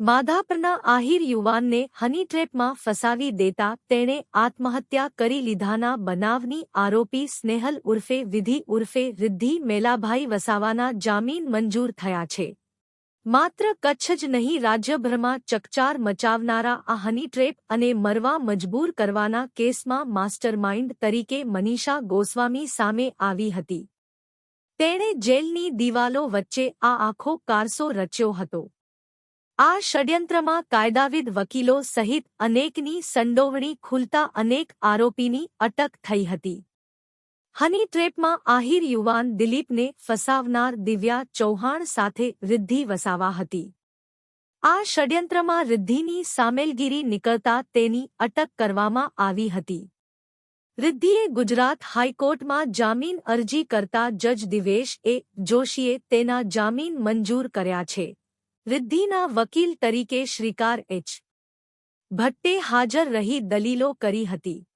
માધાપરના આહિર યુવાનને હની ટ્રેપમાં ફસાવી દેતા તેણે આત્મહત્યા કરી લીધાના બનાવની આરોપી સ્નેહલ ઉર્ફે વિધિ ઉર્ફે રિદ્ધિ મેલાભાઈ વસાવાના જામીન મંજૂર થયા છે. માત્ર કચ્છ જ નહીં, રાજ્યભરમાં ચકચાર મચાવનારા આ હની ટ્રેપ અને મરવા મજબૂર કરવાના કેસમાં માસ્ટરમાઇન્ડ તરીકે મનીષા ગોસ્વામી સામે આવી હતી. તેણે જેલની દિવાલો વચ્ચે આ આખો કારસો રચ્યો હતો. આ ષડયંત્રમાં કાયદાવિદ વકીલો સહિત અનેકની સંડોવણી ખુલતા અનેક આરોપીની અટક થઈ હતી. હની ટ્રેપમાં આહિર યુવાન દિલીપને ફસાવનાર દિવ્યા ચૌહાણ સાથે રિદ્ધિ વસાવા હતી. આ ષડયંત્રમાં રિદ્ધિની સામેલગીરી નીકળતા તેની અટક કરવામાં આવી હતી. રિદ્ધિએ ગુજરાત હાઈકોર્ટમાં જામીન અરજી કરતા જજ દિવેશ એ જોશીએ તેના જામીન મંજૂર કર્યા છે. રિદ્ધિના વકીલ તરીકે શ્રીકાર એચ. ભટ્ટે હાજર રહી દલીલો કરી હતી.